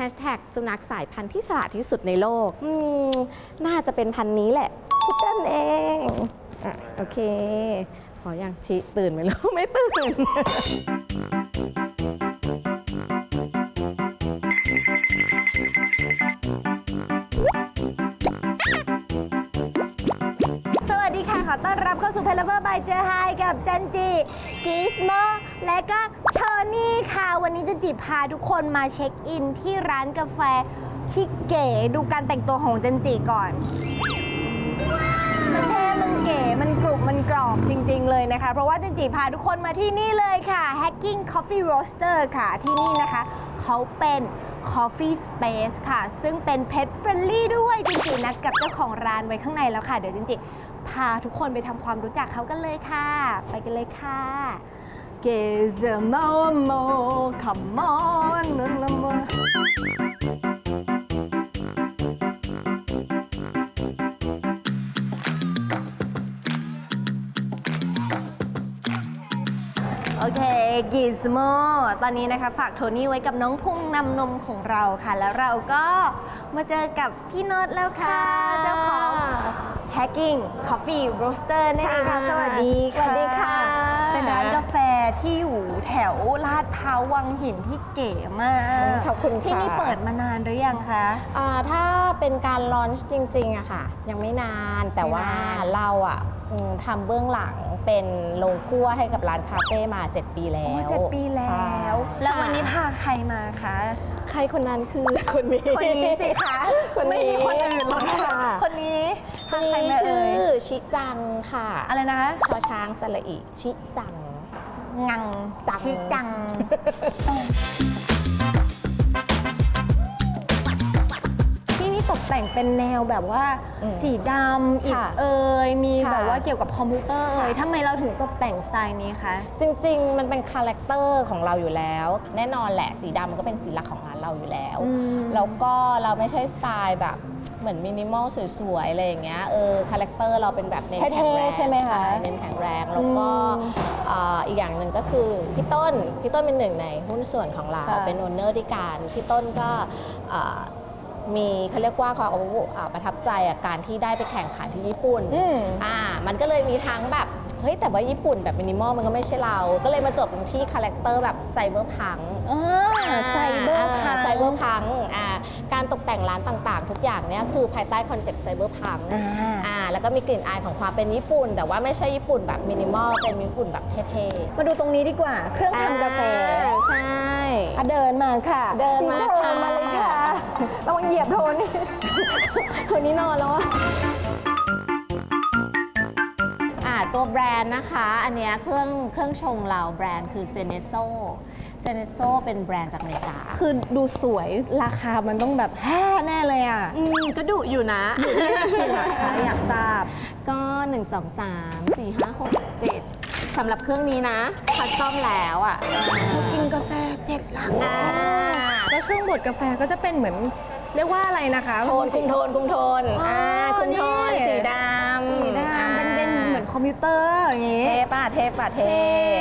แฮชแท็กสุนัขสายพันธุ์ที่ฉลาดที่สุดในโลกน่าจะเป็นพันธุ์นี้แหละพุดเดิ้ลเองอะโอเค ขออย่างชิตื่นไหมลูกไม่ตื่นสวัสดีค่ะ ขอต้อนรับเข้าสู่เพลเวอร์บายเจอไฮกับจันจิกีสโม และก็เชอร์นี่ค่ะ วันนี้จันจิพาทุกคนมาเช็คอินที่ร้านกาแฟที่เก๋ดูการแต่งตัวของจันจิก่อน มันเท่มันเก๋มันกรุบมันกรอบจริง ๆ เลยนะคะ เพราะว่าจันจิพาทุกคนมาที่นี่เลยค่ะ Hacking Coffee Roaster ค่ะ ที่นี่นะคะ เขาเป็น Coffee Space ค่ะ ซึ่งเป็น Pet Friendly ด้วยจริงๆนัดกับเจ้าของร้านไว้ข้างในแล้วค่ะ เดี๋ยวจริงๆพาทุกคนไปทำความรู้จักเขากันเลยค่ะ ไปกันเลยค่ะ Kez Momo, come on. เคกิสโมตอนนี้นะคะฝากโทนี่ไว้กับน้องพุ่งนำนมของเราค่ะ แล้วเราก็มาเจอกับพี่โนตแล้วค่ะ เจ้าของ Hacking Coffee Roaster นั่นเองค่ะ สวัสดีค่ะ สวัสดีค่ะ เป็นร้านกาแฟที่อยู่แถวลาดพร้าววังหินที่เก๋มากขอบคุณค่ะ ที่นี่เปิดมานานหรือยังคะ อ่าถ้าเป็นการลอนช์จริงๆอะค่ะ ยังไม่นานแต่ว่าไม่นาน เราอะอืมทำเบื้องหลัง เป็นโรงครัวให้กับร้านคาเฟ่มา 7 ปีแล้โอ้วเจ็ดปีแล้ว ใช่แล้ววันนี้พาใครมาคะ ใครคนนั้นคือคนนี้ คนนี้สิคะ คนนี้ไม่มีคนอื่นหรอกค่ะคนนี้คพานใครนี้มาชื่เอ่อยชิจังค่ะ อะไรนะคะชอช้างสระอิชิจัง งังจัง ชิจัง ตกแต่งเป็นแนวแบบว่าอืมสีดำอิฐค่ะเอยมีค่ะแบบว่าเกี่ยวกับคอมพิวเตอร์เอยค่ะ ทำไมเราถึงตกแต่งสไตล์นี้คะ จริง ๆ มันเป็นคาแรคเตอร์ของเราอยู่แล้ว แน่นอนแหละสีดำมันก็เป็นสีหลักของร้านเราอยู่แล้ว อืม แล้วก็เราไม่ใช่สไตล์แบบเหมือนมินิมอลสวยๆอะไรอย่างเงี้ยเออคาแรคเตอร์เราเป็นแบบเน้นแข็งแรงเท่ๆใช่ไหมคะเน้นแข็งแรงแล้วก็อืมเอ่ออีกอย่างหนึ่งก็คือพี่ต้นพี่ต้นเป็นหนึ่งในหุ้นส่วนของเราค่ะ เป็นโอนเนอร์ที่การพี่ต้นก็เอ่อ มีเขาเรียกว่าความอ่าประทับใจอะการที่ได้ไปแข่งขันที่ญี่ปุ่นอืมอ่ามันก็เลยมีทั้งแบบเฮ้ยแต่ว่าญี่ปุ่นแบบมินิมอลมันก็ไม่ใช่เรา ก็เลยมาจบตรงที่คาแรคเตอร์แบบไซเบอร์พังอ่าไซเบอร์พังไซเบอร์พังอ่าการตกแต่งร้านต่างๆ ทุกอย่างเนี่ยคือภายใต้คอนเซ็ปต์ไซเบอร์พังอ่าอ่าแล้วก็มีกลิ่นอายของความเป็นญี่ปุ่น แต่ว่าไม่ใช่ญี่ปุ่นแบบมินิมอลเป็นญี่ปุ่นแบบเท่ๆ มาดูตรงนี้ดีกว่า เครื่องทำกาแฟอ่ใช่อะเดินมาค่ะ เดินมา ระวังเหยียบโทนี่คนนี้นอนแล้วอะอ่าตัวแบรนด์นะคะ อันเนี้ยเครื่องเครื่องชงเราแบรนด์คือเซเนโซเซเนโซเป็นแบรนด์จากอเมริกา คือดูสวยราคามันต้องแบบแฮ่แน่เลยอะอืมก็ดุอยู่นะ กี่หลักคะอยากทราบ ก็ 1 2 3 4 5 6 7สำหรับเครื่องนี้นะคัสตอมแล้วอะเรากินกาแฟเจ็ดหลัก อ่า แล้วเครื่องบดกาแฟก็จะเป็นเหมือนเรียกว่าอะไรนะคะโทนคุมโทนคุมโทนอ๋ออ่อ่าคุมโทนนี่สีดำสีดอ่าำเป็นเป็นเหมือนคอมพิวเตอร์อย่างงี้เทป่ะเทป่ะเท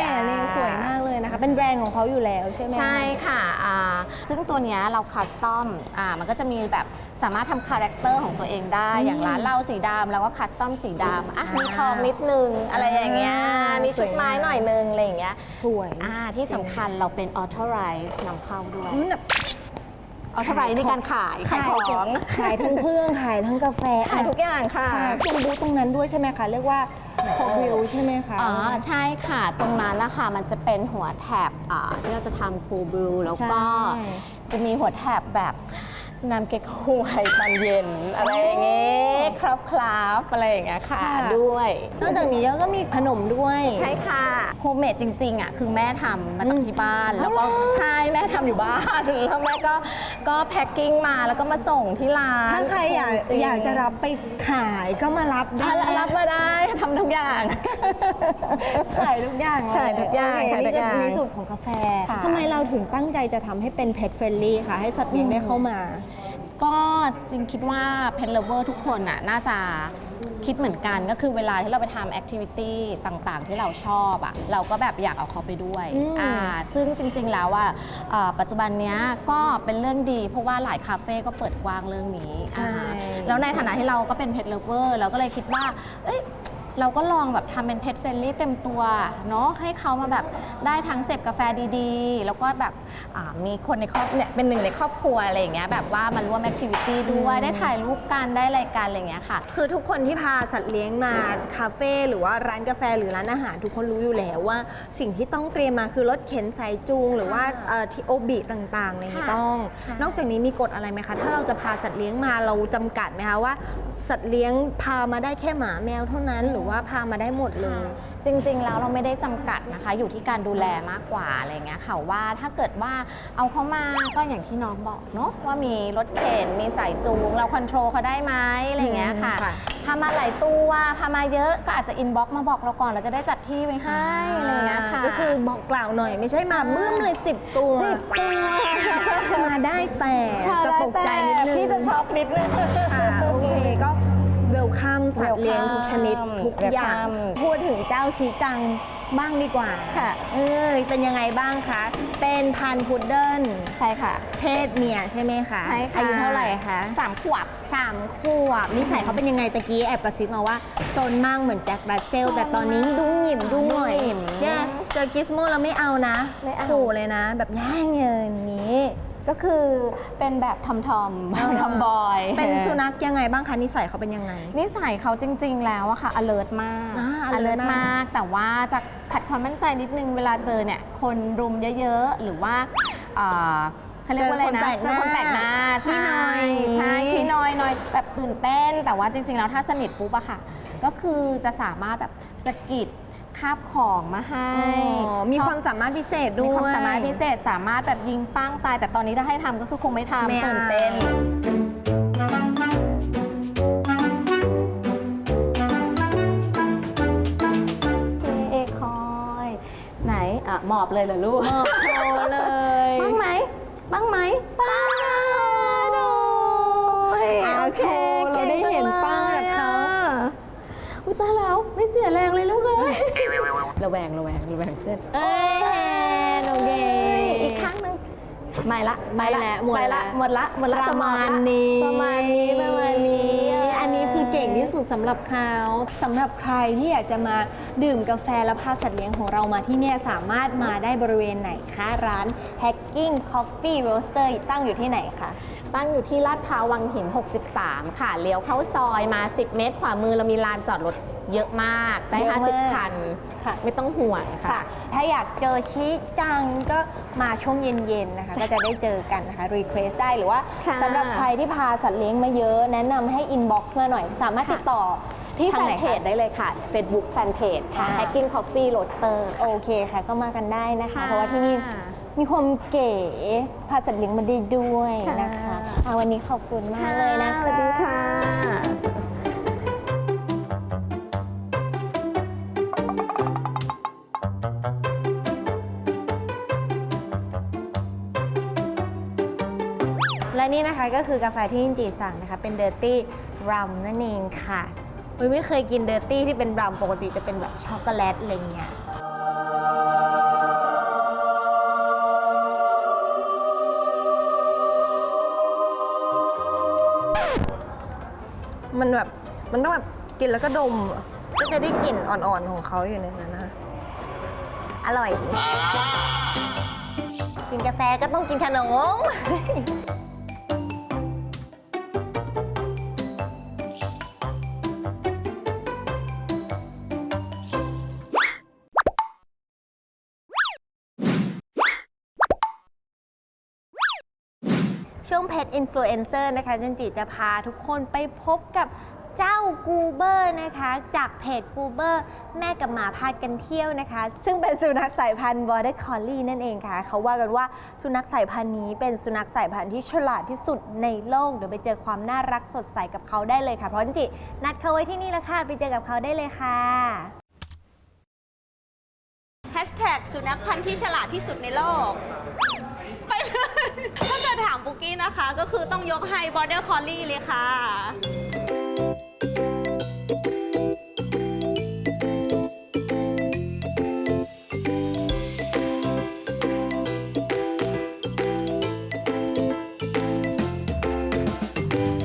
เท่นี่สวยมากเลยนะคะ เป็นแบรนด์ของเขาอยู่แล้วใช่ไหมใช่ค่ะอ่าซึ่งตัวเนี้ยเราคัสตอมอ่ามันก็จะมีแบบสามารถทำคาแรคเตอร์ของตัวเองได้อืมอย่างร้านเราสีดำแล้วก็คัสตอมสีดำอะอ่ามีมีทองนิดนึง อะไรอย่างเงี้ยอ่ามีมีชุดไม้สวยงามหน่อยนึงอะไรอย่างเงี้ย สวย อ่า ที่สำคัญเราเป็น authorized นำเข้าด้วย อืมแบบ authorized ในการขายขายของ ขายทั้งเครื่องขายทั้งกาแฟขายทุกอย่างค่ะค่ะตรงบูธตรงนั้นด้วยใช่ไหมคะ เรียกว่าโควิลใช่ไหมคะอ๋อใช่ค่ะ ตรงนั้นนะคะมันจะเป็นหัวแถบอ่าที่เราจะทำคูบลูแล้วก็ใช่จะมีหัวแถบแบบ น้ำเก๊กฮวยตอนเย็น อะไรอย่างเงี้ยครับคราฟอะไรอย่างเงี้ยค่ะ ค่ะ ด้วย นอกจากนี้ก็มีขนมด้วย ใช่ค่ะโฮมเมดจริงๆอะคือแม่ทำมาจากที่บ้านอืมแล้วก็อ๋อเหรอ ใช่แม่ทำอยู่บ้าน แล้วแม่ก็ก็แพ็คกิ้งมาแล้วก็มาส่งที่ร้านถ้าใครอยากจงๆอยากจะรับไปขายก็มารับได้อะรับมาได้ทำทุกอย่าง ขายทุกอย่างเลยขายทุกอย่างโเคขายทุนี่กอย่างในสูตรของกาแฟค่ะ ทำไมเราถึงตั้งใจจะทำให้เป็น pet friendly ค่ะ ให้สัตว์เลี้ยงได้เข้ามา ก็จริงคิดว่าเพนเลเวอร์ทุกคนน่ะน่าจะคิดเหมือนกันก็คือเวลาที่เราไปทำแอคทิวิตี้ต่างๆ ที่เราชอบอะเราก็แบบอยากเอาเขาไปด้วยอืม อ่าซึ่งจริงๆแล้วอะเอ่อปัจจุบันเนี้ยก็เป็นเรื่องดี เพราะว่าหลายคาเฟ่ก็เปิดกว้างเรื่องนี้ใช่ อ่าแล้วในฐานะที่เราก็เป็นเพ t เลเวอร์เราก็เลยคิดว่าเอ้ย เราก็ลองแบบทำเป็นเพ t เฟ r นลี่เต็มตัวเนาะให้เขามาแบบได้ทั้งเสพกาแฟดีๆ แล้วก็แบบอ่ามีคนในครอบเนี่ยเป็นหนึ่งในครอบครัวอะไรอย่างเงี้ยแบบว่ามันร่วมแอคทิวิตี้ด้วยได้ถ่ายรูปกันได้รายการอะไรอย่างเงี้ยค่ะ คือทุกคนที่พาสัตว์เลี้ยงมาคาเฟ่หรือว่าร้านกาแฟหรือร้านอาหารทุกคนรู้อยู่แล้วว่า สิ่งที่ต้องเตรียมมาคือรถเข็นสายจูง หรือว่าเอ่อที่โอบิต่างๆอะไรอย่างนี้ค่ะต้องค่ะนอกจากนี้มีกฎอะไรไหมคะ ถ้าเราจะพาสัตว์เลี้ยงมาเราจำกัดไหมคะว่า สัตว์เลี้ยงพามาได้แค่หมาแมวเท่านั้นหรือว่าพามาได้หมดเลย จริงๆ แล้วเราไม่ได้จำกัดนะคะ อยู่ที่การดูแลมากกว่าอะไรเงี้ยค่ะว่าถ้าเกิดว่าเอาเขามาก็อย่างที่น้องบอกเนาะว่ามีรถเข็นมีสายจูง เราคอนโทรลเขาได้ไหมอะไรเงี้ยค่ะอืมค่ะ พามาหลายตัวพามาเยอะก็อาจจะอินบ็อกมาบอกเราก่อนเราจะได้จัดที่ไว้ให้อะไรเงี้ยค่ะ ก็คือบอกกล่าวหน่อย ไม่ใช่มาบึ้มเลย 10 ตัวสิบตัวมาได้แต่ค่ะจะตกใจนิดนึงพี่จะช็อกนิดนึง ค่ะโอเคก็เว ลคัมสัตว์เลี้ยงทุกชนิด Welcome ทุกอย่าง Welcome พูดถึงเจ้าชีจังบ้างดีกว่าค่ะ เออเป็นยังไงบ้างคะ เป็นพันธุ์พุดเดิ้ลใช่ค่ะ เพศเมียใช่ไหมคะใช่ค่ะ อายุเท่าไหร่คะสามขวบ สามขวบนิสัยเขาเป็นยังไงตะกี้แอบกระซิบมาว่าโซนมากเหมือนแจ็ครัสเซล แต่ตอนนี้ดุ้งหยิมดุ้งหน่อยดุ้งหยิมเนี่ยเจอกิสโมแล้วไม่เอานะไม่เอา ขู่เลยนะ แบบแย่งเงินนี้ ก็คือเป็นแบบทอมทอมเออ ทอมบอยเป็นสุนัขยังไงบ้างคะนิสัยเขาเป็นยังไง นิสัยเขาจริง ๆ แล้วอะค่ะ alert มาก อ่า alert มาก แต่ว่าจะขัดความมั่นใจนิดนึงเวลาเจอเนี่ย คนรุมเยอะ ๆ หรือว่าเอ่อเขาเรียกว่าอะไรนะเจอคนแปลกหน้าเจอคนแปลกหน้าขี้น้อยอย่างงี้ใช่ขี้น้อยน้อยแบบตื่นเต้น แต่ว่าจริง ๆ แล้วถ้าสนิทปุ๊บอะค่ะ ก็คือจะสามารถแบบสะกิด คาบของมาให้อ๋อมีชอบ ความสามารถพิเศษมีด้ความวยสามารถพิเศษสามารถแบบยิงปั้งตาย แต่ตอนนี้ถ้าให้ทำก็คือคงไม่ไม่ทำเอา ตื่นเต้น เอคอย ไหนอะหมอบเลยเหรอลูกหมอบโชว์เลยบ้างไหม บ้างไหมบ้างโอ้ยเอาโอเคโชว์เราได้เห็นป้างกับเขา อุ้ยตายแล้วไม่เสียแรงเลยลูกเอ้ย ระแวงระแวงระแวงเพื่อนเอ้ยแฮนโอเค อีกครั้งหนึงไม่ละไม่ละหมดไปละ หมดละหมดละประสองมาณละนี้ประมาณนี้ประมาณนี้เอันนี้คือเก่งที่สุดสำหรับเขาสำหรับใครที่อยากจะมาดื่มกาแฟและพาสัตว์เลี้ยงของเรามาที่เนี่ยสามารถมาได้บริเวณไหนคะร้าน Hacking Coffee Roaster ตั้งอยู่ที่ไหนคะตั้งอยู่ที่ลาดพร้าววังหิน 63 ค่ะ เลี้ยวเข้าซอยมา 10 เมตร ขวามือเรามีลานจอดรถ เยอะมาก ได้ เยอะมาก 50 คัน ค่ะ ไม่ต้องห่วงค่ะ ค่ะ ถ้าอยากเจอชี้จังก็มาช่วงเย็นๆนะคะ ก็จะได้เจอกันนะคะรีเควสได้หรือว่าค่ะ สำหรับใครที่พาสัตว์เลี้ยงมาเยอะแนะนำให้อินบ็อกซ์มาหน่อย สามารถติดต่อที่แฟทางนไหนเพจคะได้เลยค่ะ Facebook แฟนเพจค่ะ อ่า Hacking Coffee Roaster โอเคค่ะ ก็มากันได้นะคะค่ะเพราะว่าที่นี่มีความเก๋พาสัตว์เลี้ยงมาได้ด้วยนะคะค่ะ อะวันนี้ขอบคุณมากเลยนะคะ สวัสดีค่ะ และนี่นะคะก็คือกาแฟที่จินจีสั่งนะคะ เป็นเดอร์ตี้รัมนั่นเองค่ะเฮ้ยไม่เคยกินเดอร์ตี้ที่เป็นรัมปกติจะเป็นแบบช็อกโกแลตอะไรเงี้ยมันแบบมันต้องแบบกินแล้วก็ดม ก็จะได้กลิ่นอ่อนๆของเขาอยู่ในนั้นนะอร่อย กินกาแฟก็ต้องกินขนม ช่วงเพจอินฟลูเอนเซอร์นะคะจันจิจะพาทุกคนไปพบกับเจ้ากูเบอร์นะคะ จากเพจกูเบอร์แม่กับหมาพากันเที่ยวนะคะ ซึ่งเป็นสุนัขสายพันธุ์ Border Collie นั่นเองค่ะ เขาว่ากันว่าสุนัขสายพันธุ์นี้เป็นสุนัขสายพันธุ์ที่ฉลาดที่สุดในโลก เดี๋ยวไปเจอความน่ารักสดใสกับเขาได้เลยค่ะ เพราะจันจินัดเขาไว้ที่นี่แล้วค่ะไปเจอกับเขาได้เลยค่ะแฮชแท็กสุนัขพันธุ์ที่ฉลาดที่สุดในโลก ถามปุกกี้นะคะ ก็คือต้องยกให้ Border Collie เลยค่ะ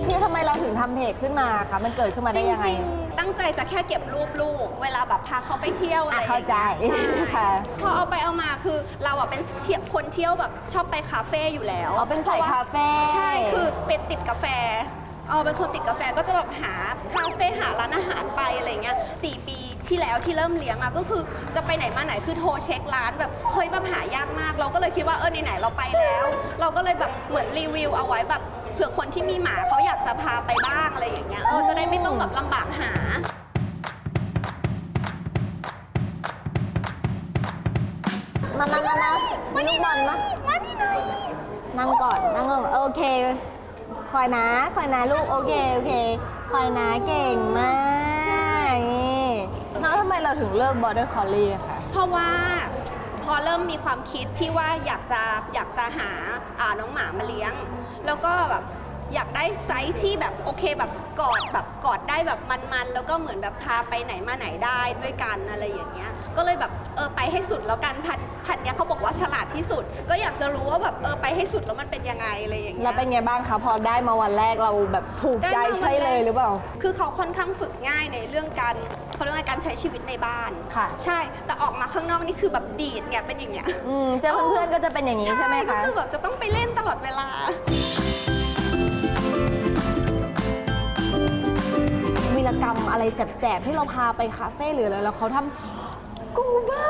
พี่ทำไมเราถึงทำเพจขึ้นมาคะ มันเกิดขึ้นมาได้ยังไง ตั้งใจจะแค่เก็บรูปลูก เวลาแบบพาเขาไปเที่ยวอะไรอะอย่งเข้าใจงี้ยใช่ค่ะ พอเอาไปเอามาคือเราอะเป็นเที่ยวคนเที่ยวแบบชอบไปคาเฟ่อยู่แล้วอ๋อเป็นสายพระว่คาเฟ่ ใช่คือเป็นติดกาแฟเอาเป็นคนติดกาแฟก็จะแบบหาคาเฟ่หาร้านอาหารไปอะไรเงี้ยสี่ปีที่แล้วที่เริ่มเลี้ยงอะก็คือจะไปไหนมาไหนคือโทรเช็คร้านแบบเฮ้ยแบบหายากมาก เราก็เลยคิดว่าเออไหนๆเราไปแล้ว เราก็เลยแบบเหมือนรีวิวเอาไว้แบบเผื่อคนที่มีหมาเขาอยากจะพาไปบ้างอะไรอย่างเงี้ยเออจะได้ไม่ต้องแบบลำบากหา มามามามามาลูกบอลมามานี่หน่อยนั่งก่อน นั่งลงโอเค คอยนะคอยนะลูก โอเค โอเค คอยนะเก่งมาก นี่แล้วทำไมเราถึงเลิก border collie อะคะ เพราะว่า พอเริ่มมีความคิดที่ว่าอยากจะอยากจะหาน้องหมามาเลี้ยง แล้วก็แบบ อยากได้ไซส์ที่แบบโอเคแบบกอดแบบกอดได้แบบมันๆ แล้วก็เหมือนแบบพาไปไหนมาไหนได้ด้วยกันอะไรอย่างเงี้ย ก็เลยแบบเออไปให้สุดแล้วกันพันพันเนี้ยเขาบอกว่าฉลาดที่สุด ก็อยากจะรู้ว่าแบบเออไปให้สุดแล้วมันเป็นยังไงอะไรอย่างเงี้ย แล้วเป็นไงบ้างคะพอได้มาวันแรกเราแบบถูกใจได้มาวันแรกใช่เลยหรือเปล่า คือเขาค่อนข้างฝึกง่ายในเรื่องการเขาเรียกว่าการใช้ชีวิตในบ้านค่ะ ใช่ แต่ออกมาข้างนอกนี่คือแบบดีดไงเป็นอย่างเงี้ย อืมเจอเพื่อนๆก็จะเป็นอย่างนี้ใช่ไหมก็คะคือแบบจะต้องไปเล่นตลอดเวลา อะไรแสบๆที่เราพาไปคาเฟ่หรืออะไรแล้วเขาทำกูบ้า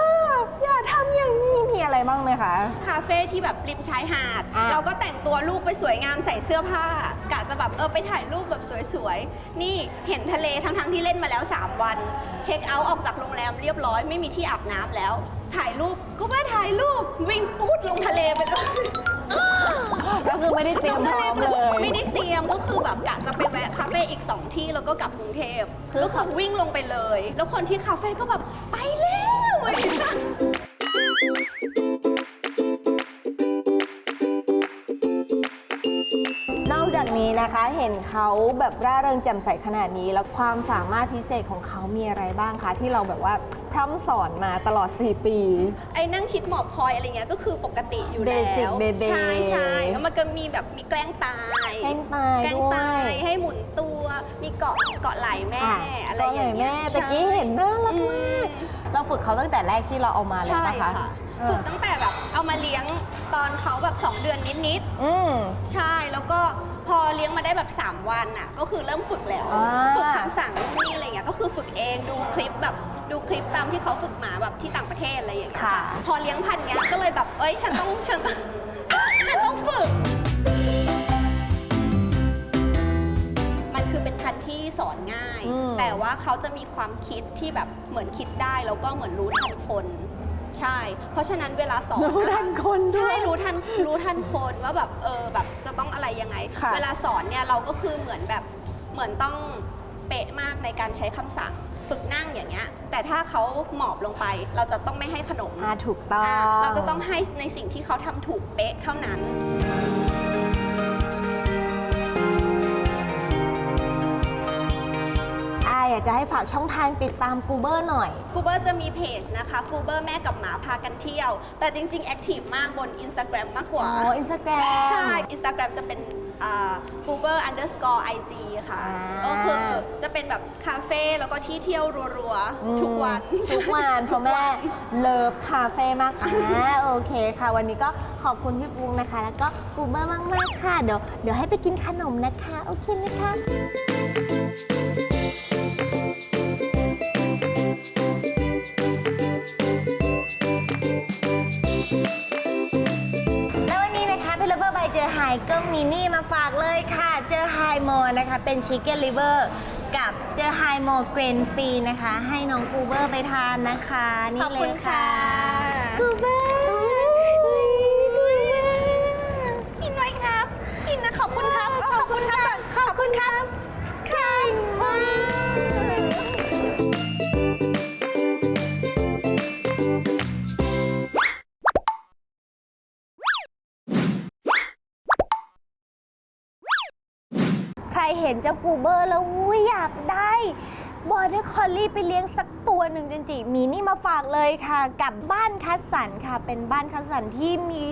อย่าทำอย่างนี้มีอะไรบ้างไหมคะ คาเฟ่ที่แบบริมชายหาด อะ เราก็แต่งตัวลูกไปสวยงามใส่เสื้อผ้ากะจะแบบเออไปถ่ายรูปแบบสวยๆ นี่เห็นทะเลทั้งๆที่เล่นมาแล้ว 3 วัน เช็คเอาท์ออกจากโรงแรมเรียบร้อยไม่มีที่อาบน้ำแล้ว ถ่ายรูปก็ว่าถ่ายรูปวิ่งปูดลงทะเลไปเลย ก็คือไม่ได้เตรียมพร้อมเลย ไม่ได้เตรียมก็คือแบบกะจะไปแวะคาเฟ่อีก 2 ที่แล้วก็กลับกรุงเทพก็คือวิ่งลงไปเลย แล้วคนที่คาเฟ่ก็แบบไปแล้ว นี้นะคะ เห็นเขาแบบร่าเริงแจ่มใสขนาดนี้ แล้วความสามารถพิเศษของเขามีอะไรบ้างคะ ที่เราแบบว่าพร่ำสอนมาตลอด 4 ปี ไอ้นั่งชิดหมอบคอยอะไรเงี้ยก็คือปกติอยู่แล้ว Basic baby ใช่ใช่แล้วมันก็มีแบบมีแกล้งตายแกล้งตายแกล้งด้วยตายให้หมุนตัว มีเกาะเกาะไหล่แม่อะไรก็อย่างเลเงี้ยแม่ตะกี้เห็นน่ารักอืมาก เราฝึกเขาตั้งแต่แรกที่เราเอามาเลยใช่นะคะค่ะเออฝึกตั้งแต่แบบเอามาเลี้ยงตอนเขาแบบ 2 เดือนนิดอืม ๆ ใช่แล้วก็ พอเลี้ยงมาได้แบบ 3 วันอะ ก็คือเริ่มฝึกแล้ว อ่า ฝึกคำสั่งนู่นนี่อะไรเงี้ย ก็คือฝึกเองดูคลิปแบบดูคลิปตามที่เขาฝึกหมาแบบที่ต่างประเทศอะไรอย่างเงี้ยค่ะ พอเลี้ยงพันธุ์เงี้ยก็เลยแบบ เอ้ย ฉันต้อง ฉันต้อง ฉันต้องฝึก มันคือเป็นพันธุ์ที่สอนง่าย อืม แต่ว่าเขาจะมีความคิดที่แบบเหมือนคิดได้แล้วก็เหมือนรู้ทันคน ใช่ เพราะฉะนั้นเวลาสอนรู้ทันคนด้วยใช่รู้ทันรู้ทันคนว่าแบบเออแบบจะต้องอะไรยังไง ค่ะ เวลาสอนเนี่ยเราก็คือเหมือนแบบเหมือนต้องเป๊ะมากในการใช้คำสั่งฝึกนั่งอย่างเงี้ย แต่ถ้าเขาหมอบลงไป เราจะต้องไม่ให้ขนมอ่าถูกต้อง อะเราจะต้องให้ในสิ่งที่เขาทำถูกเป๊ะเท่านั้น อ อยากจะให้ฝากช่องทางติดตามกูเบอร์หน่อย กูเบอร์จะมีเพจนะคะกูเบอร์แม่กับหมาพากันเที่ยว แต่จริงๆแอคทีฟมากบน Instagram มากกอ๋ว่าออินสตาแกรม ใช่ Instagram จะเป็นกูเบอร์ underscore ig ค่ะ อ่า ก็คือจะเป็นแบบคาเฟ่แล้วก็ที่เที่ยวรัวๆ ทุกวัน ทุกวันเพทุราะกแม่วันเลิฟคาเฟ่มากอ่าโอเคค่ะ วันนี้ก็ขอบคุณพี่ปุ้งนะคะ แล้วก็กูเบอร์มาก ๆ ค่ะ เดี๋ยวเดี๋ยวให้ไปกินขนมนะคะ โอเคไหมคะ นี่มาฝากเลยค่ะ เจอไฮโมนะคะ เป็นชิคเก้นลิเวอร์กับเจอไฮโมเกรนฟรีนะคะ ให้น้องกูเบอร์ไปทานนะคะนี่ขอบเลคุณยค่ะ ค่ะกูเบอร์กินไหมครับ กินนะขอบคุณครับเอาขอบคุณครับขอบคุณครับ ครับใค เห็นเจ้ากูเบอร์แล้วอุ๊ยอยากได้บอร์เดอร์คอลลี่ไปเลี้ยงสักตัวหนึ่งจริงๆมีนี่มาฝากเลยค่ะ กับบ้านคัดสันค่ะ เป็นบ้านคัดสันที่มี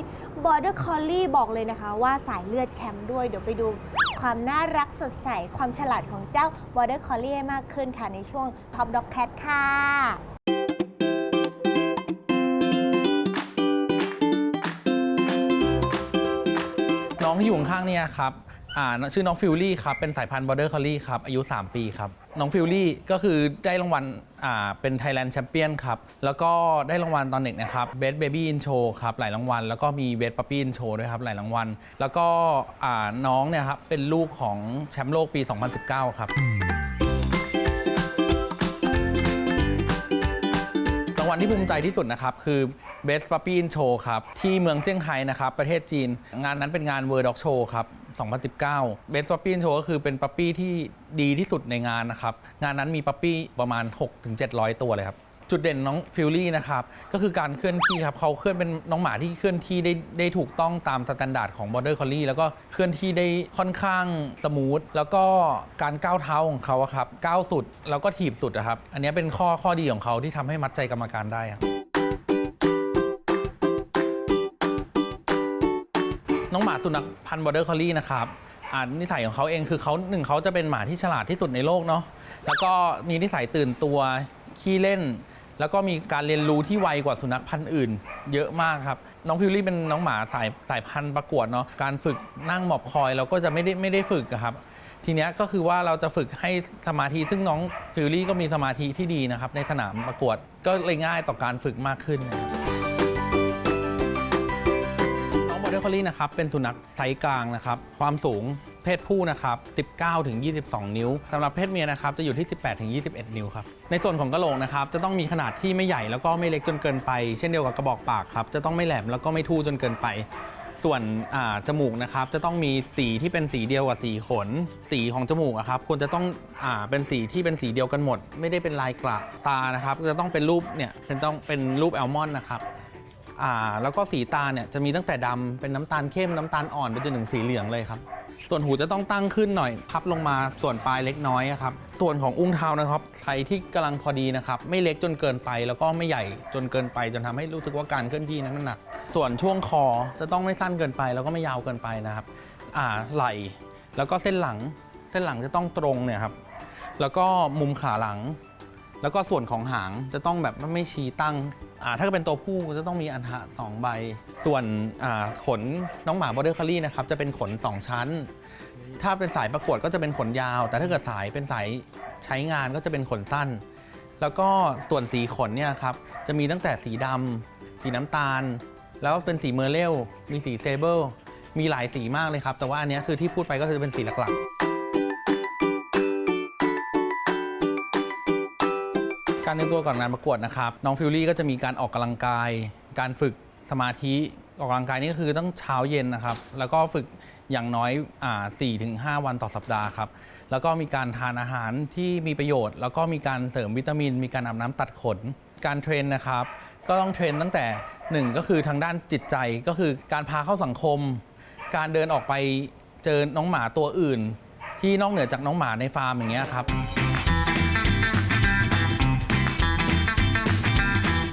บอร์เดอร์คอลลี่บอกเลยนะคะ ว่าสายเลือดแชมป์ด้วย เดี๋ยวไปดูความน่ารักสดใส ความฉลาดของเจ้า Border Collie ให้มากขึ้นค่ะในช่วง Top Dog Cat ค่ะน้องที่อยู่ข้างๆเนี่ยครับ อ่าชื่อน้องฟิลลี่ครับ เป็นสายพันธุ์บอร์เดอร์คอลลี่ครับ อายุ 3 ปีครับ น้องฟิลลี่ก็คือได้รางวัลอ่าเป็น Thailand Champion ครับ แล้วก็ได้รางวัลตอนเด็กนะครับ Best Baby in Show ครับ หลายรางวัล แล้วก็มี Best Puppy in Show ด้วยครับ หลายรางวัล แล้วก็อ่าน้องเนี่ยครับ เป็นลูกของแชมป์โลกปี 2019 ครับรางวัลที่ภูมิใจที่สุดนะครับ คือ Best Puppy in Show ครับ ที่เมืองเซี่ยงไฮ้นะครับ ประเทศจีน งานนั้นเป็นงาน World Dog Show ครับ 2019 Best Puppy in Show ก็คือเป็นปั๊ปปี้ที่ดีที่สุดในงานนะครับ งานนั้นมีปั๊ปปี้ประมาณ 6-700 ตัวเลยครับ จุดเด่นน้องฟิลลี่นะครับ ก็คือการเคลื่อนที่ครับเขาเคลื่อนเป็นน้องหมาที่เคลื่อนที่ได้ได้ถูกต้องตามสแตนดาร์ดของ Border Collie แล้วก็เคลื่อนที่ได้ค่อนข้างสมูทแล้วก็การก้าวเท้าของเขาอะครับก้าวสุดแล้วก็ถีบสุดอะครับอันนี้เป็นข้อข้อดีของเขาที่ทำให้มัดใจกรรมการได้ครับ น้องหมาสุนัขพันธุ์บอร์เดอร์คอลลี่นะครับอ่านิสัยของเขาเองคือเขาหนึ่งเขาจะเป็นหมาที่ฉลาดที่สุดในโลกเนาะแล้วก็มีนิสัยตื่นตัวขี้เล่น แล้วก็มีการเรียนรู้ที่ไวกว่าสุนัขพันธุ์อื่น เยอะมากครับน้องฟิลลี่เป็นน้องหมาสายสายพันธุ์ประกวดเนาะการฝึกนั่งหมอบคอยเราก็จะไม่ได้ไม่ได้ฝึกอะครับ ทีเนี้ยก็คือว่าเราจะฝึกให้สมาธิซึ่งน้องฟิลลี่ก็มีสมาธิที่ดีนะครับในสนามประกวดก็เลยง่ายต่อการฝึกมากขึ้น องบอร์เดอร์คอลลี่นะครับเป็นสุนัขไซส์กลางนะครับความสูงเพศผู้นะครับ19-22 นิ้วสำหรับเพศเมียนะครับจะอยู่ที่ 18-21 นิ้วครับในส่วนของกระโหลกนะครับจะต้องมีขนาดที่ไม่ใหญ่แล้วก็ไม่เล็กจนเกินไป เช่นเดียวกับกระบอกปากครับจะต้องไม่แหลมแล้วก็ไม่ทู่จนเกินไป ส่วนจมูกนะครับจะต้องมีสีที่เป็นสีเดียวกับสีขน สีของจมูกครับควรจะต้องอเป็นสีที่เป็นสีเดียวกันหมด ไม่ได้เป็นลายกระตานะครับจะต้องเป็นรูปเนี่ยเป็นต้องเป็นรูปแอลมอนด์นะครับ อ่าแล้วก็สีตาเนี่ยจะมีตั้งแต่ดำเป็นน้ำตาลเข้มน้ำตาลอ่อนไปจนถึงสีเหลืองเลยครับ ส่วนหูจะต้องตั้งขึ้นหน่อยพับลงมาส่วนปลายเล็กน้อยอะครับ ส่วนของอุ้งเท้านะครับใช้ที่กำลังพอดีนะครับ ไม่เล็กจนเกินไปแล้วก็ไม่ใหญ่จนเกินไป จนทำให้รู้สึกว่าการเคลื่อนที่นั้นมันหนัก ส่วนช่วงคอจะต้องไม่สั้นเกินไป แล้วก็ไม่ยาวเกินไปนะครับอ่าไหล่แล้วก็เส้นหลังเส้นหลังจะต้องตรงเนี่ยครับ แล้วก็มุมขาหลัง แล้วก็ส่วนของหางจะต้องแบบไม่ชี้ตั้ง ถ้าเป็นตัวผู้จะต้องมีอันทะสองใบ ส่วนขนน้องหมาบอร์เดอร์คอลี่นะครับจะเป็นขน 2 ชั้น ถ้าเป็นสายประกวดก็จะเป็นขนยาว แต่ถ้าเกิดสายเป็นสายใช้งานก็จะเป็นขนสั้น แล้วก็ส่วนสีขนเนี่ยครับจะมีตั้งแต่สีดำสีน้ำตาล แล้วเป็นสีเมอร์เรลมีสีเซเบิลมีหลายสีมากเลยครับ แต่ว่าอันนี้คือที่พูดไปก็จะเป็นสีหลักๆ การเตรียมตัวก่อนงานประกวดนะครับน้องฟิลลี่ก็จะมีการออกกำลังกาย การฝึกสมาธิออกกำลังกายนี่ก็คือต้องเช้าเย็นนะครับ แล้วก็ฝึกอย่างน้อยอ่า4-5วันต่อสัปดาห์ครับ แล้วก็มีการทานอาหารที่มีประโยชน์ แล้วก็มีการเสริมวิตามิน มีการอาบน้ำตัดขน การเทรนนะครับ ก็ต้องเทรนตั้งแต่หนึ่งก็คือทางด้านจิตใจก็คือการพาเข้าสังคม การเดินออกไปเจอน้องหมาตัวอื่น ที่นอกเหนือจากน้องหมาในฟาร์มอย่างเงี้ยครับ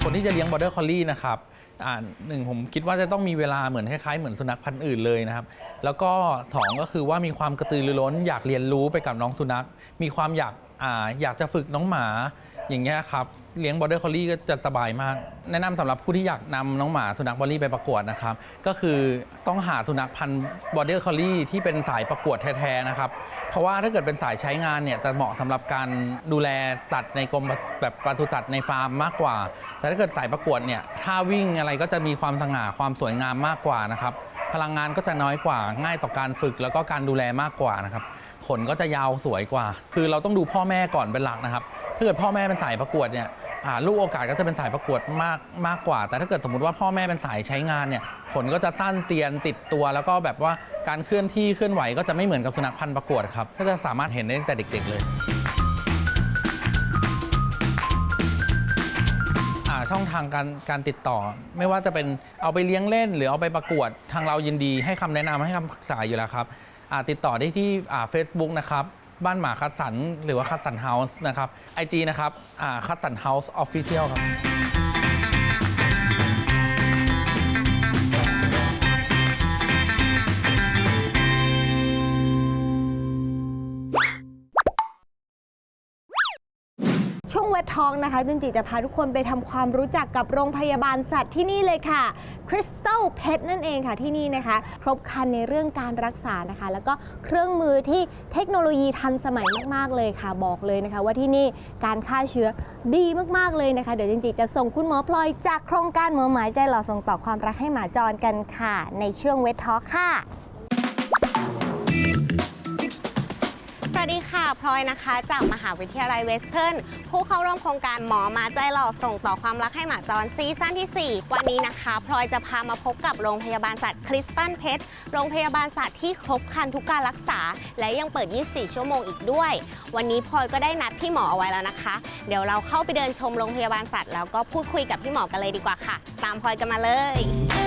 คนที่จะเลี้ยงบอร์เดอร์คอลลี่นะครับอ่าหนึ่งผมคิดว่าจะต้องมีเวลาเหมือนคล้ายๆเหมือนสุนัขพันธุ์อื่นเลยนะครับ แล้วก็สองก็คือว่ามีความกระตือรือร้น อยากเรียนรู้ไปกับน้องสุนัข มีความอยากอ่าอยากจะฝึกน้องหมา อย่างเงี้ยครับ เลี้ยงบอร์เดอร์คอลลี่ก็จะสบายมาก แนะนำสำหรับผู้ที่อยากนำน้องหมาสุนัขบอลลี่ไปประกวดนะครับ ก็คือต้องหาสุนัขพันธุ์บอร์เดอร์คอลลี่ที่เป็นสายประกวดแท้ๆนะครับ เพราะว่าถ้าเกิดเป็นสายใช้งานเนี่ยจะเหมาะสำหรับการดูแลสัตว์ในกรมแบบปศุสัตว์ในฟาร์มมากกว่า แต่ถ้าเกิดสายประกวดเนี่ยถ้าวิ่งอะไรก็จะมีความสง่าความสวยงามมากกว่านะครับ พลังงานก็จะน้อยกว่าง่ายต่อการฝึกแล้วก็การดูแลมากกว่านะครับ ขนก็จะยาวสวยกว่า คือเราต้องดูพ่อแม่ก่อนเป็นหลักนะครับ ถ้าเกิดพ่อแม่เป็นสายประกวดเนี่ยลูกโอกาสก็จะเป็นสายประกวดมากมากกว่า แต่ถ้าเกิดสมมติว่าพ่อแม่เป็นสายใช้งานเนี่ยขนก็จะสั้นเตียนติดตัว แล้วก็แบบว่าการเคลื่อนที่เคลื่อนไหวก็จะไม่เหมือนกับสุนัขพันธุ์ประกวดครับก็จะสามารถเห็นได้ตั้งแต่เด็ก ๆ เลยช่องทางการการติดต่อ ไม่ว่าจะเป็นเอาไปเลี้ยงเล่น หรือเอาไปประกวดทางเรายินดีให้คำแนะนำให้คำปรึกษาอยู่แล้วครับ ติดต่อได้ที่เฟซบุ๊กนะครับ บ้านหมาคัดสันหรือว่าคัดสันเฮาส์นะครับ IG นะครับคัดสันเฮาส์ออฟฟิเชียลครับ ช่วงเวททองนะคะจุนจิจะพาทุกคนไปทำความรู้จักกับโรงพยาบาลสัตว์ที่นี่เลยค่ะ Crystal Pet นั่นเองค่ะที่นี่นะคะ ครบครันในเรื่องการรักษานะคะ แล้วก็เครื่องมือที่เทคโนโลยีทันสมัยมากๆเลยค่ะ บอกเลยนะคะ ว่าที่นี่การฆ่าเชื้อดีมากๆเลยนะคะ เดี๋ยวจริงๆจะส่งคุณหมอพลอยจากโครงการหมอหมายใจหล่อส่งต่อความรักให้หมาจรกันค่ะ ในช่วงเวททอค่ะ สวัสดีค่ะ พลอยนะคะ จากมหาวิทยาลัยเวสเทิร์น ผู้เข้าร่วมโครงการหมอมาใจหล่อส่งต่อความรักให้หมาจรซีซั่นที่ 4 วันนี้นะคะ พลอยจะพามาพบกับโรงพยาบาลสัตว์คริสตันเพชร โรงพยาบาลสัตว์ที่ครบครันทุกการรักษา และยังเปิด 24 ชั่วโมงอีกด้วย วันนี้พลอยก็ได้นัดพี่หมอเอาไว้แล้วนะคะ เดี๋ยวเราเข้าไปเดินชมโรงพยาบาลสัตว์แล้วก็พูดคุยกับพี่หมอกันเลยดีกว่าค่ะ ตามพลอยกันมาเลย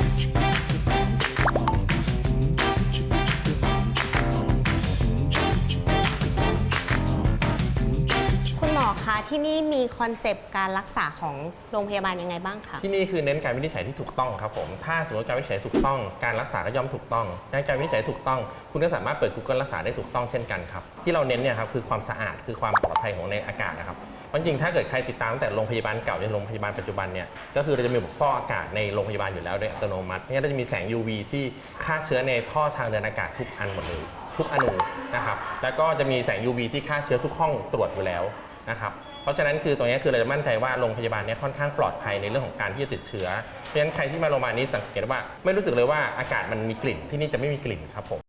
อคะที่นี่มีคอนเซปต์การรักษาของโรงพยาบาลยังไงบ้างคะ ที่นี่คือเน้นการวินิจฉัยที่ถูกต้องครับผม ถ้าสมมติการวินิจฉัยถูกต้อง การรักษาก็ย่อมถูกต้องดังการวินิจฉัยถูกต้อง คุณก็สามารถเปิด Google รักษาได้ถูกต้องเช่นกันครับ ที่เราเน้นเนี่ยครับคือความสะอาด คือความปลอดภัยของในอากาศนะครับเพราจริงๆถ้าเกิดใครติดตามตั้งแต่โรงพยาบาลเก่าจนโรงพยาบาลปัจจุบันเนี่ย ก็คือเราจะมีระบบฟอกอากาศในโรงพยาบาลอยู่แล้วโดยอัตโนมัติเนี่ยเราจะมีแสง UV ที่ฆ่าเชื้อในท่อทางเดินอากาศทุกอันหมดเลยทุกอนูนะครับ แล้วก็จะมีแสง UV ที่ฆ่าเชื้อทุกห้องตรวจอยู่แล้ว นะครับเพราะฉะนั้นคือตรงนี้คือเราจะมั่นใจว่าโรงพยาบาลนี้ค่อนข้างปลอดภัยในเรื่องของการที่จะติดเชื้อ เพราะฉะนั้นใครที่มาโรงพยาบาลนี้สังเกตว่าไม่รู้สึกเลยว่าอากาศมันมีกลิ่นที่นี่จะไม่มีกลิ่นครับผม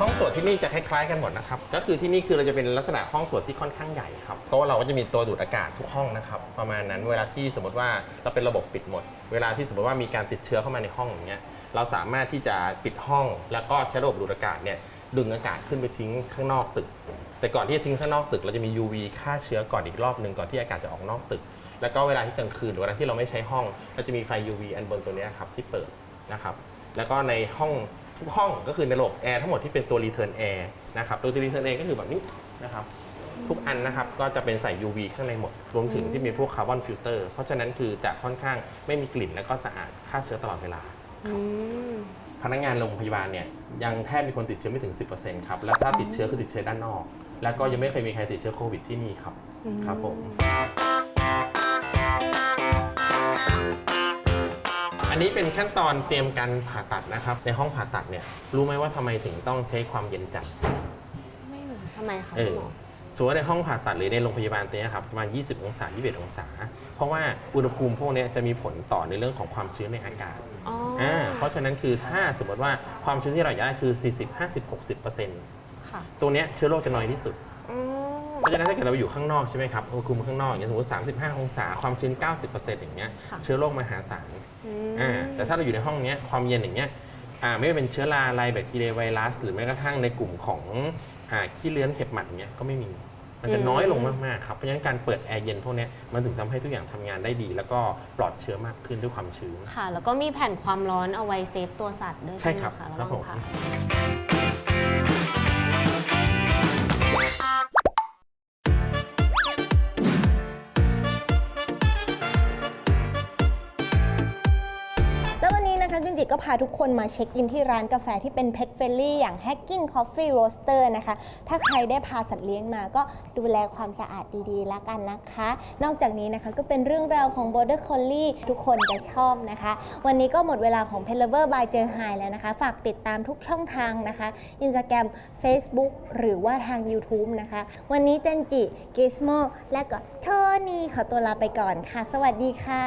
ห้องตรวจที่นี่จะคล้ายๆกันหมดนะครับ ก็คือที่นี่คือเราจะเป็นลักษณะห้องตรวจที่ค่อนข้างใหญ่ครับโต๊ะเราก็จะมีตัวดูดอากาศทุกห้องนะครับ ประมาณนั้นเวลาที่สมมติว่าเราเป็นระบบปิดหมด เวลาที่สมมติว่ามีการติดเชื้อเข้ามาในห้องอย่างเงี้ยเราสามารถที่จะปิดห้องแล้วก็ใช้ระบบดูดอากาศเนี่ย ดึงอากาศขึ้นไปทิ้งข้างนอกตึก แต่ก่อนที่จะทิ้งข้างนอกตึก เราจะมี UV ฆ่าเชื้อก่อนอีกรอบหนึ่งก่อนที่อากาศจะออกนอกตึก แล้วก็เวลาที่กลางคืนหรือเวลาที่เราไม่ใช้ห้องเราจะมีไฟ UV อันบนตัวนี้ครับที่เปิดนะครับแล้วก็ในห้องทุกห้องก็คือในระบบแอร์ทั้งหมดที่เป็นตัว return air นะครับตัว return air ก็คือแบบนี้นะครับทุกอันนะครับก็จะเป็นใส่ UV ข้างในหมด รวมถึงที่มีพวกคาร์บอนฟิลเตอร์เพราะฉะนั้นคือจะค่อนข้างไม่มีกลิ่นและก็สะอาดฆ่าเชื้อตลอดเวลา พนักงานโรงพยาบาลเนี่ยยังแทบมีคนติดเชื้อไม่ถึง 10%ครับ แล้วถ้าติดเชื้อคือติดเชื้อด้านนอก แล้วก็ยังไม่เคยมีใครติดเชื้อโควิดที่นี่ครับ ครับผม อันนี้เป็นขั้นตอนเตรียมการผ่าตัดนะครับ ในห้องผ่าตัดเนี่ยรู้ไหมว่าทำไมถึงต้องใช้ความเย็นจัดไม่รู้ทำไมคะเอคุณอหมอ สมมติว่าในห้องผ่าตัดหรือในโรงพยาบาลตัวเนี้ยครับประมาณ 20 องศา 21 องศา เพราะว่าอุณหภูมิพวกเนี้ยจะมีผลต่อในเรื่องของความชื้นในอากาศอ๋ออ่าเพราะฉะนั้นคือถ้าสมมติว่าความชื้นที่เราอยากได้คือ 40 50 60เปอร์เซ็นต์ค่ะตัวเนี้ยเชื้อโรคจะน้อยที่สุด อืม เพราะฉะนั้นถ้าเกิดเราไปอยู่ข้างนอกใช่ไหมครับอุณหภูมิข้างนอกอย่างเงี้ยสมมติ 35 องศา ความชื้น 90เปอร์เซ็นต์อย่างเงี้ยค่ะ เชื้อโรคมหาศาลอ่าแต่ถ้าเราอยู่ในห้องเนี้ยความเย็นอย่างเงี้ยอ่าไม่ว่าเป็นเชื้อราไรแบคทีเรียไวรัส หรือแม้กระทั่งในกลุ่มของ อ่าขี้เลื้อนเห็บหมัดอย่างเงี้ยก็ไม่มี มันจะน้อยลงมากๆครับเพราะฉะนั้นการเปิดแอร์เย็นพวกเนี้ยมันถึงทำให้ทุกอย่างทำงานได้ดี แล้วก็ปลอดเชื้อมากขึ้นด้วยความชื้น ค่ะ แล้วก็มีแผ่นความร้อนเอาไว้เซฟตัวสัตว์ด้วยใช่ใช่ไหมครับคะระหครับว่างผม ผ่า ก็พาทุกคนมาเช็คอินที่ร้านกาแฟที่เป็น Pet Friendly อย่าง Hacking Coffee Roaster นะคะ ถ้าใครได้พาสัตว์เลี้ยงมาก็ดูแลความสะอาดดีๆ แล้วกันนะคะ นอกจากนี้นะคะก็เป็นเรื่องราวของ Border Collie ทุกคนจะชอบนะคะ วันนี้ก็หมดเวลาของ Pet Lover by เจอไฮแล้วนะคะ ฝากติดตามทุกช่องทางนะคะ Instagram Facebook หรือว่าทาง YouTube นะคะ วันนี้เจนจิกิสโมและก็โทนี่ขอตัวลาไปก่อนค่ะ สวัสดีค่ะ